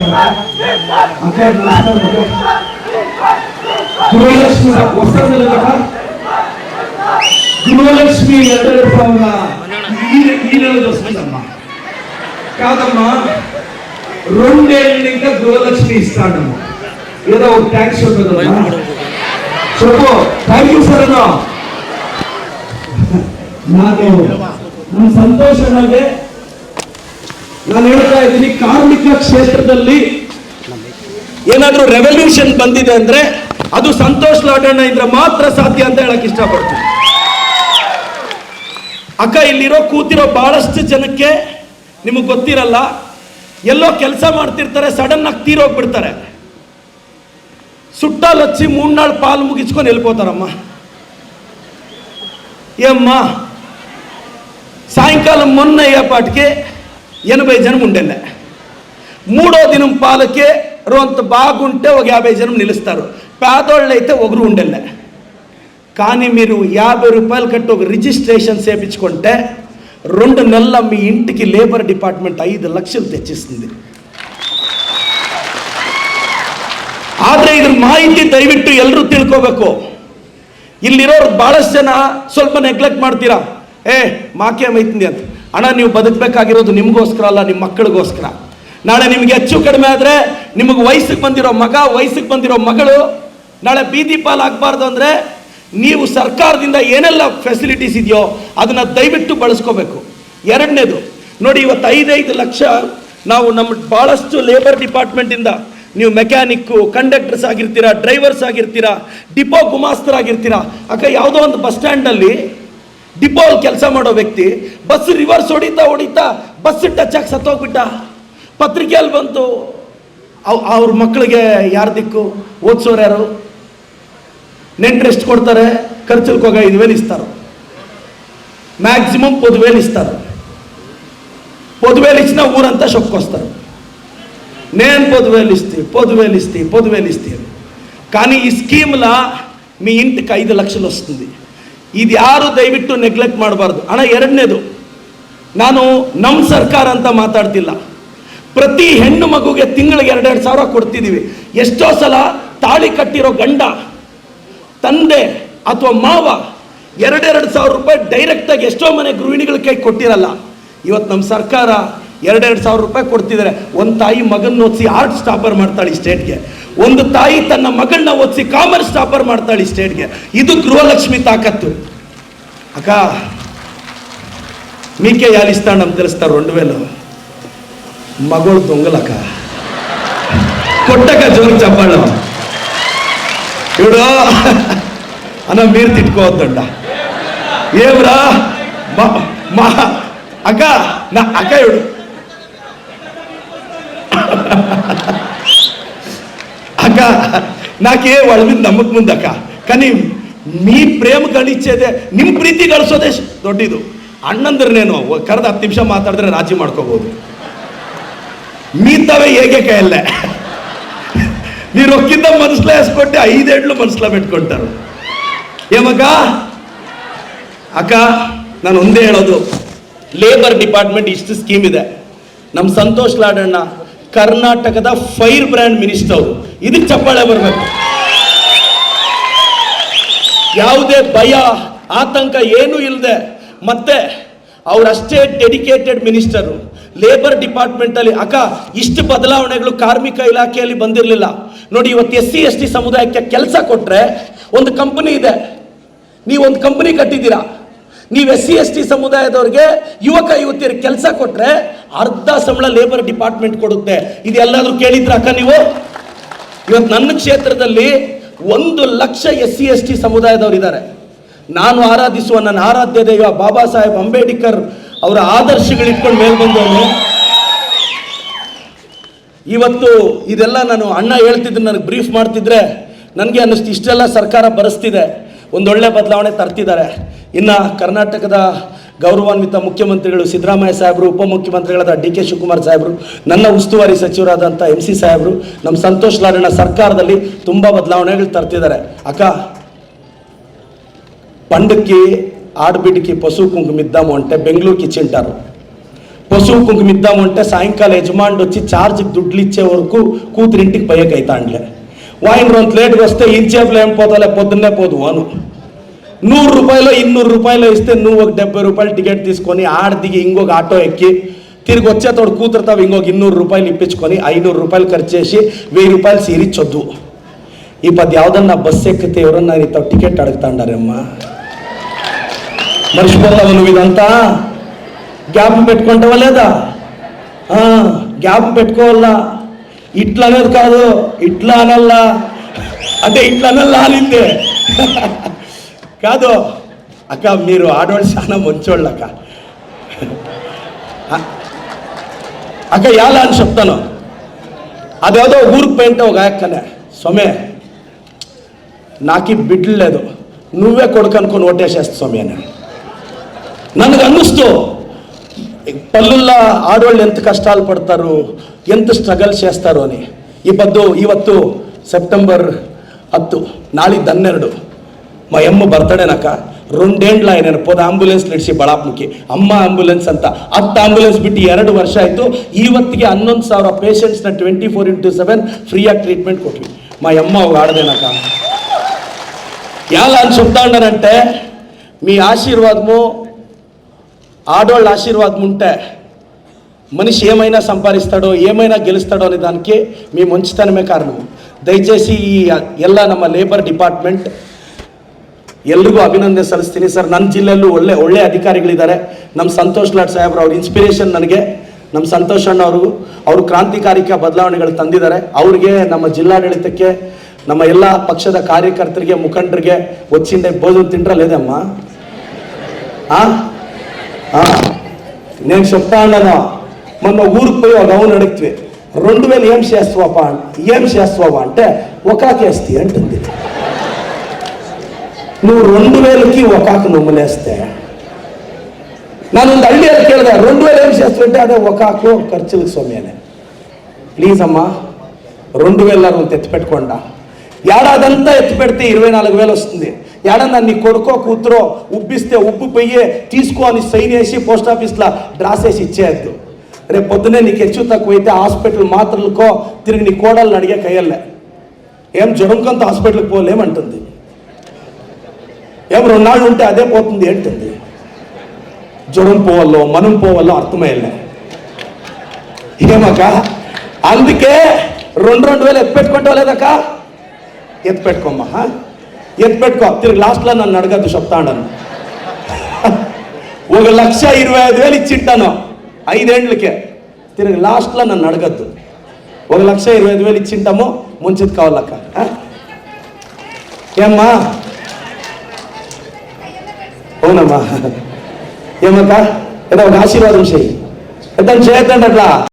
ಅಕ್ಕ ನಮಸ್ಕಾರ ಮಗ. ಗೃಹಲಕ್ಷ್ಮಿ ಹೊಸದಲ್ಲ ಗೃಹಲಕ್ಷ್ಮಿ ಎರಡು ಸಾವಿರ ಈ ಈ నెల వస్తుందమ్మా కాదమ్మా రెండేళ్ళ ఇంకా గృహలక్ష్మి ఇస్తాడమ్మా ఏదో ఒక ట్యాక్స్ ఉంటుందమ్మా చెప్పు థ్యాంక్ యూ ಸರ್ ನಾನು ನಮ್ಮ ಸಂತೋಷನಾಗೆ ನಾನು ಹೇಳ್ತಾ ಇದ್ದೀನಿ, ಕಾರ್ಮಿಕ ಕ್ಷೇತ್ರದಲ್ಲಿ ಏನಾದ್ರೂ ರೆವಲ್ಯೂಷನ್ ಬಂದಿದೆ ಅಂದ್ರೆ ಅದು ಸಂತೋಷ್ ಲಾಡಣ್ಣ ಇದ್ರೆ ಮಾತ್ರ ಸಾಧ್ಯ ಅಂತ ಹೇಳಕ್ ಇಷ್ಟಪಡ್ತೀನಿ. ಅಕ್ಕ, ಇಲ್ಲಿರೋ ಕೂತಿರೋ ಬಹಳಷ್ಟು ಜನಕ್ಕೆ ನಿಮಗೆ ಗೊತ್ತಿರಲ್ಲ, ಎಲ್ಲೋ ಕೆಲಸ ಮಾಡ್ತಿರ್ತಾರೆ ಸಡನ್ ಆಗಿ ತೀರೋಗ್ಬಿಡ್ತಾರೆ. ಸುಟ್ಟ ಲಚ್ಚಿ ಮೂರ್ನಾಳು ಪಾಲು ಮುಗಿಸ್ಕೊಂಡು ಎಲ್ಕೋತಾರಮ್ಮ ಏಮ್ಮ ಸಾಯಂಕಾಲ ಮೊನ್ನೆಯ ಪಾಟ್ಗೆ ఎనభై జనం ఉండెళ్ళ మూడో దినం పాలకే రొంత బాగుంటే ఒక యాభై జనం నిలుస్తారు పేదోళ్ళు అయితే ఒకరు ఉండెళ్ళ కానీ మీరు యాభై రూపాయలు కట్టి ఒక రిజిస్ట్రేషన్ చేయించుకుంటే రెండు నెలల మీ ఇంటికి లేబర్ డిపార్ట్మెంట్ ఐదు లక్షలు తెచ్చిస్తుంది ಆದರೆ ಇದ್ರ ಮಾಹಿತಿ ದಯವಿಟ್ಟು ಎಲ್ಲರೂ ತಿಳ್ಕೋಬೇಕು ಇಲ್ಲಿರೋರು ಬಹಳಷ್ಟು ಜನ ಸ್ವಲ್ಪ ನೆಗ್ಲೆಕ್ಟ್ ಮಾಡ್ತೀರಾ ಏ ಮಾಕೆ ಮೈತಿಂದಿ ಅಂತ ಅಣ್ಣ, ನೀವು ಬದುಕಬೇಕಾಗಿರೋದು ನಿಮಗೋಸ್ಕರ ಅಲ್ಲ ನಿಮ್ಮ ಮಕ್ಕಳಿಗೋಸ್ಕರ. ನಾಳೆ ನಿಮಗೆ ಹೆಚ್ಚು ಕಡಿಮೆ ಆದರೆ ನಿಮಗೆ ವಯಸ್ಸಿಗೆ ಬಂದಿರೋ ಮಗ, ವಯಸ್ಸಿಗೆ ಬಂದಿರೋ ಮಗಳು ನಾಳೆ ಬೀದಿ ಪಾಲಾಗಬಾರ್ದು ಅಂದರೆ ನೀವು ಸರ್ಕಾರದಿಂದ ಏನೆಲ್ಲ ಫೆಸಿಲಿಟೀಸ್ ಇದೆಯೋ ಅದನ್ನು ದಯವಿಟ್ಟು ಬಳಸ್ಕೋಬೇಕು. ಎರಡನೇದು, ನೋಡಿ ಇವತ್ತು ಐದೈದು ಲಕ್ಷ ನಾವು ನಮ್ಮ ಭಾಳಷ್ಟು ಲೇಬರ್ ಡಿಪಾರ್ಟ್ಮೆಂಟಿಂದ ನೀವು ಮೆಕ್ಯಾನಿಕ್ಕು ಕಂಡಕ್ಟರ್ಸ್ ಆಗಿರ್ತೀರಾ ಡ್ರೈವರ್ಸ್ ಆಗಿರ್ತೀರಾ ಡಿಪೋ ಗುಮಾಸ್ತರಾಗಿರ್ತೀರಾ. ಅಕ್ಕ, ಯಾವುದೋ ಒಂದು ಬಸ್ ಸ್ಟ್ಯಾಂಡಲ್ಲಿ ಡಿಪೋ ಅಲ್ಲಿ ಕೆಲಸ ಮಾಡೋ ವ್ಯಕ್ತಿ ಬಸ್ ರಿವರ್ಸ್ ಹೊಡಿತಾ ಹೊಡಿತಾ ಬಸ್ ಟಚ್ ಆಗಿ ಸತ್ತೋಗ್ಬಿಟ್ಟ ಪತ್ರಿಕೆಯಲ್ಲಿ ಬಂತು ಅವ್- ಅವ್ರ ಮಕ್ಕಳಿಗೆ ಯಾರು ದಿಕ್ಕು ಓದಿಸೋರು ಯಾರು ನೆಂಟ್ರು ಎಷ್ಟು ಕೊಡ್ತಾರೆ ಖರ್ಚಲ್ಕೋಗ ಹೋಗ ಐದು ವೇಲು ಇಸ್ತಾರೆ ಮ್ಯಾಕ್ಸಿಮಮ್ పొదివేలు ఇస్తారు పొదివేలు ఇచ్చినా ఊరంతా షొక్కొస్తారు నేను పొదివేలు ఇస్తే పొదివేలు ఇస్తే పొదివేలు ఇస్తే అని. కానీ ఈ స్కీమ్లా మీ ఇంటికి ఐదు లక్షలు వస్తుంది ಇದು ಯಾರು ದಯವಿಟ್ಟು ನೆಗ್ಲೆಕ್ಟ್ ಮಾಡಬಾರ್ದು. ಅಣ್ಣ, ಎರಡನೇದು, ನಾನು ನಮ್ಮ ಸರ್ಕಾರ ಅಂತ ಮಾತಾಡ್ತಿಲ್ಲ. ಪ್ರತಿ ಹೆಣ್ಣು ಮಗುಗೆ ತಿಂಗಳಿಗೆ ಎರಡೆರಡು ಸಾವಿರ ಕೊಡ್ತಿದ್ದೀವಿ ಎಷ್ಟೋ ಸಲ ತಾಳಿ ಕಟ್ಟಿರೋ ಗಂಡ, ತಂದೆ ಅಥವಾ ಮಾವ ಎರಡೆರಡು ಸಾವಿರ ರೂಪಾಯಿ ಡೈರೆಕ್ಟಾಗಿ ಎಷ್ಟೋ ಮನೆ ಗೃಹಿಣಿಗಳ ಕೈ ಕೊಟ್ಟಿರಲ್ಲ. ಇವತ್ತು ನಮ್ಮ ಸರ್ಕಾರ ಎರಡೆರಡು ಸಾವಿರ ರೂಪಾಯಿ ಕೊಡ್ತಿದ್ದಾರೆ ಒಂದು ತಾಯಿ ಮಗನ ಓದಿಸಿ ಆರ್ಟ್ ಸ್ಟಾಪರ್ ಮಾಡ್ತಾಳೆ ಈ ಸ್ಟೇಟ್ಗೆ ಒಂದು ತಾಯಿ ತನ್ನ ಮಗಳನ್ನ ಓದಿಸಿ ಕಾಮರ್ಸ್ ಸ್ಟಾಪರ್ ಮಾಡ್ತಾಳೆ ಈ ಸ್ಟೇಟ್ಗೆ ಇದು ಗೃಹಲಕ್ಷ್ಮಿ ತಾಕತ್ತು అక్క మీకే యాలిస్తాడని తెలుస్తారు రెండు వేలు మగోడు దొంగలక కొట్టక జోరు చెప్పాడు ఇవిడు అన్న మీరు తిట్టుకోవద్దండ ఏమిరా మా మా అక్క నా అక్క ఇవిడు అక్క నాకే వాళ్ళ మీద నమ్మకం ఉంది అక్క కానీ మీ ಪ್ರೇಮ ಗಳಿಚ್ಚೇದೆ ನಿಮ್ಮ ಪ್ರೀತಿ ಗಳಿಸೋದೇ ಶ- ದೊಡ್ಡದು ಅಣ್ಣಂದ್ರೆ నేను ಕರೆದ ಹತ್ತು ನಿಮಿಷ ಮಾತಾಡಿದ್ರೆ ರಾಜಿ ಮಾಡ್ಕೋಬಹುದು మీతవే ఏకే కయల్లే మీరు ఒక్కింద మనసులో వేసుకుంటే ఐదేళ్ళు మనసులో పెట్టుకుంటారు ఏమక్క ಅಕ್ಕ ನಾನು ಒಂದೇ ಹೇಳೋದು ಲೇಬರ್ ಡಿಪಾರ್ಟ್ಮೆಂಟ್ ಇಷ್ಟು ಸ್ಕೀಮ್ ಇದೆ ನಮ್ಮ ಸಂತೋಷ್ ಲಾಡಣ್ಣ ಕರ್ನಾಟಕದ ಫೈರ್ ಬ್ರ್ಯಾಂಡ್ ಮಿನಿಸ್ಟರ್ ಅವರು ಇದಕ್ಕೆ ಚಪ್ಪಾಳೆ ಬರಬೇಕು. ಯಾವುದೇ ಭಯ, ಆತಂಕ ಏನೂ ಇಲ್ಲದೆ ಮತ್ತೆ ಅವರಷ್ಟೇ ಡೆಡಿಕೇಟೆಡ್ ಮಿನಿಸ್ಟರು ಲೇಬರ್ ಡಿಪಾರ್ಟ್ಮೆಂಟಲ್ಲಿ ಅಕ್ಕ, ಇಷ್ಟು ಬದಲಾವಣೆಗಳು ಕಾರ್ಮಿಕ ಇಲಾಖೆಯಲ್ಲಿ ಬಂದಿರಲಿಲ್ಲ. ನೋಡಿ, ಇವತ್ತು ಎಸ್ ಸಿ ಎಸ್ ಟಿ ಸಮುದಾಯಕ್ಕೆ ಕೆಲಸ ಕೊಟ್ಟರೆ ಒಂದು ಕಂಪನಿ ಇದೆ. ನೀವು ಒಂದು ಕಂಪನಿ ಕಟ್ಟಿದ್ದೀರಾ. ನೀವು ಎಸ್ ಸಿ ಎಸ್ ಟಿ ಸಮುದಾಯದವ್ರಿಗೆ ಯುವಕ, ಯುವತಿಯರಿಗೆ ಕೆಲಸ ಕೊಟ್ಟರೆ ಅರ್ಧ ಸಂಬಳ ಲೇಬರ್ ಡಿಪಾರ್ಟ್ಮೆಂಟ್ ಕೊಡುತ್ತೆ. ಇದೆಲ್ಲಾದರೂ ಕೇಳಿದ್ರ ಅಕ್ಕ ನೀವು? ಇವತ್ತು ನನ್ನ ಕ್ಷೇತ್ರದಲ್ಲಿ ಒಂದು lakh S C S T ಸಮುದಾಯದವರು ಇದ್ದಾರೆ ನಾನು ಆರಾಧಿಸುವ ನನ್ನ ಆರಾಧ್ಯ ದೈವ ಬಾಬಾ ಸಾಹೇಬ್ ಅಂಬೇಡ್ಕರ್ ಅವರ ಆದರ್ಶಗಳಿಟ್ಕೊಂಡು ಮೇಲೆ ಬಂದವನು. ಇವತ್ತು ಇದೆಲ್ಲ ನಾನು ಅಣ್ಣ ಹೇಳ್ತಿದ್ರು, ನನಗೆ ಬ್ರೀಫ್ ಮಾಡ್ತಿದ್ರೆ ನನಗೆ ಅನ್ನಿಸ್ತು, ಇಷ್ಟೆಲ್ಲ ಸರ್ಕಾರ ಬರೆಸ್ತಿದೆ. ಒಂದೊಳ್ಳೆ ಬದಲಾವಣೆ ತರ್ತಿದ್ದಾರೆ. ಇನ್ನು ಕರ್ನಾಟಕದ ಗೌರವಾನ್ವಿತ ಮುಖ್ಯಮಂತ್ರಿಗಳು ಸಿದ್ದರಾಮಯ್ಯ ಸಾಹೇಬರು ಉಪಮುಖ್ಯಮಂತ್ರಿಗಳಾದ ಡಿ ಕೆ ಶಿವಕುಮಾರ್ ಸಾಹೇಬರು ನನ್ನ ಉಸ್ತುವಾರಿ ಸಚಿವರಾದಂಥ ಎಂ ಸಿ ಸಾಹೇಬರು ನಮ್ಮ ಸಂತೋಷ್ ಲಾಡಣ್ಣ ಸರ್ಕಾರದಲ್ಲಿ ತುಂಬ ಬದಲಾವಣೆಗಳು ತರ್ತಿದ್ದಾರೆ ಅಕ್ಕ పండుగకి ఆడబిడ్డకి పశువు కుంకుమ ఇద్దాము అంటే బెంగళూరుకి ఇచ్చింటారు పశువు కుంకుమ ఇద్దామంటే సాయంకాలం యజమానుడు వచ్చి ఛార్జ్కి దుడ్లు ఇచ్చే వరకు కూతురు ఇంటికి పోయేకి అవుతాండ్లే వాయిన రోజు లేట్గా వస్తే ఇంచేపులో ఏం పోతాలే పొద్దున్నే పోదు అను నూరు రూపాయలు ఇన్నూరు రూపాయలు ఇస్తే నువ్వు ఒక డెబ్బై రూపాయలు టికెట్ తీసుకొని ఆడ దిగి ఇంకొక ఆటో ఎక్కి తిరిగి వచ్చేతోడు కూతురుతావు ఇంకొక ఇన్నూరు రూపాయలు ఇప్పించుకొని ఐనూరు రూపాయలు ఖర్చు చేసి వెయ్యి రూపాయలు సీరిచ్చొద్దు. ఈ పది యావదన్నా బస్సు ఎక్కితే ఎవరన్నా నీతో టికెట్ అడుగుతాండారమ్మా. మర్చిపోతావు నువ్వు ఇదంతా? గ్యాప్ పెట్టుకుంటావా లేదా? గ్యాప్ పెట్టుకోవాలా? ఇట్లా అనేది కాదు ఇట్లా అనల్లా అంటే ఇట్లా అనల్లా అనిందే. కాదు అక్క మీరు ఆడవాళ్ళు చాలా మంచోళ్ళు అక్క అక్క ఎలా అని చెప్తాను అదేదో ఊరికి పోయింటే ఒక అక్కనే సొమే నాకు బిడ్డలు లేదు నువ్వే కొడుకు అనుకుని ఓటేసేస్తా సొమే అని నన్ను కలుస్తూ పల్లెల్లో ఆడవాళ్ళు ఎంత కష్టాలు పడతారు ఎంత స్ట్రగల్ చేస్తారు అని ಇವತ್ತು ಇವತ್ತು ಸೆಪ್ಟೆಂಬರ್ ಹತ್ತು ನಾಳೆ ಹನ್ನೆರಡು మా అమ్మ బರ್ತడేనక రెంಡೇಂಡ್ಲ ಏನೇನ ಪೋದ ಆಂಬ್ಯುಲೆನ್ಸ್ ನಡೆಸಿ ಬಳಾಪ್ಮುಖಿ ಅಮ್ಮ ಆಂಬ್ಯುಲೆನ್ಸ್ ಅಂತ ಹತ್ತು ಆಂಬ್ಯುಲೆನ್ಸ್ ಬಿಟ್ಟು ಎರಡು ವರ್ಷ ಆಯಿತು ಇವತ್ತಿಗೆ ಹನ್ನೊಂದು ಸಾವಿರ ಪೇಷಂಟ್ಸ್ನ ಟ್ವೆಂಟಿ ಫೋರ್ ಇಂಟು ಸೆವೆನ್ ಫ್ರೀಯಾಗಿ ಟ್ರೀಟ್ಮೆಂಟ್ ಕೊಟ್ವಿ మా అమ్మ ఆడదేనాక ఎలా అని చెప్తా ఉన్నానంటే మీ ఆశీర్వాదము ఆడవాళ్ళ ఆశీర్వాదం ఉంటే మనిషి ఏమైనా సంపాదిస్తాడో ఏమైనా గెలుస్తాడో అనే దానికి మీ మంచితనమే కారణం దయచేసి ఈ ఎలా ನಮ್ಮ లేబర్ ಡಿಪಾರ್ಟ್ಮೆಂಟ್ ಎಲ್ರಿಗೂ ಅಭಿನಂದನೆ ಸಲ್ಲಿಸ್ತೀನಿ ಸರ್ ನನ್ನ ಜಿಲ್ಲೆಯಲ್ಲೂ ಒಳ್ಳೆ ಒಳ್ಳೆ ಅಧಿಕಾರಿಗಳಿದ್ದಾರೆ ನಮ್ಮ ಸಂತೋಷ್ ಲಾಡ್ ಸಾಹೇಬ್ರು ಅವ್ರ ಇನ್ಸ್ಪಿರೇಷನ್ ನನಗೆ ನಮ್ಮ ಸಂತೋಷ್ ಅಣ್ಣ ಅವ್ರಿಗೂ ಅವರು ಕ್ರಾಂತಿಕಾರಿಕ ಬದಲಾವಣೆಗಳು ತಂದಿದ್ದಾರೆ ಅವ್ರಿಗೆ ನಮ್ಮ ಜಿಲ್ಲಾಡಳಿತಕ್ಕೆ ನಮ್ಮ ಎಲ್ಲ ಪಕ್ಷದ ಕಾರ್ಯಕರ್ತರಿಗೆ ಮುಖಂಡರಿಗೆ వచ్చిండే భోజనం తింటారా లేదమ్మా ఆ? ఆ. నేను చెప్తా ఉన్నాను మొన్న ఊరికి పోయి ఒక అవును అడుగుతుంది రెండు వేలు ఏం చేస్తావా ఏం చేస్తావా అంటే ఒకాకేస్తి అంటుంది నువ్వు రెండు వేలకి ఒకాకు నొమ్మలేస్తే ನಾನೊಂದು ಹಳ್ಳಿಯಲ್ಲಿ ಕೇಳಿದೆ రెండు వేలు ఏం చేస్తుంటే అదే ఒకాకు ఖర్చులకు సొమ్మేనే ప్లీజ్ అమ్మా రెండు వేల అంత ఎత్తి పెట్టుకోండా ఏడాదంతా ఎత్తి పెడితే ఇరవై నాలుగు వేలు వస్తుంది ఏడన్నా నీ కొడుకో కూతురో ఉబ్బిస్తే ఉబ్బు పొయ్యి తీసుకో అని సైన్ వేసి పోస్ట్ ఆఫీస్లో డ్రాస్ వేసి ఇచ్చేయద్దు రేపు పొద్దునే నీకు హెచ్చు తక్కువైతే హాస్పిటల్ మాత్రలకో తిరిగి నీ కోడళ్ళని అడిగే కయ్యలే ఏం జ్వరంకంత హాస్పిటల్కి పోలేమంటుంది ఏం రెండాళ్ళు ఉంటే అదే పోతుంది ఏంటుంది జ్వరం పోవాలో మనం పోవాలో అర్థమయ్యలే ఏమక్క? అందుకే రెండు రెండు వేలు ఎత్తి పెట్టుకుంటావు లేదక్క? ఎత్తి పెట్టుకోమ్మా పెట్టుకో. తిరిగి లాస్ట్లో నన్ను అడగద్దు చెప్తాడను. ఒక లక్ష ఇరవై ఐదు వేలు ఇచ్చింటాను ఐదేండ్లకే. తిరిగి లాస్ట్లో నన్ను అడగద్దు. ఒక లక్ష ఇరవై ఐదు వేలు ఇచ్చింటాము ముంచిది కావాలక్క ఏమ్మా? అవునమ్మా. ఏమక్క? ఏదో ఒక ఆశీర్వాదం చేయి ఏదో చేయొద్దండి అట్లా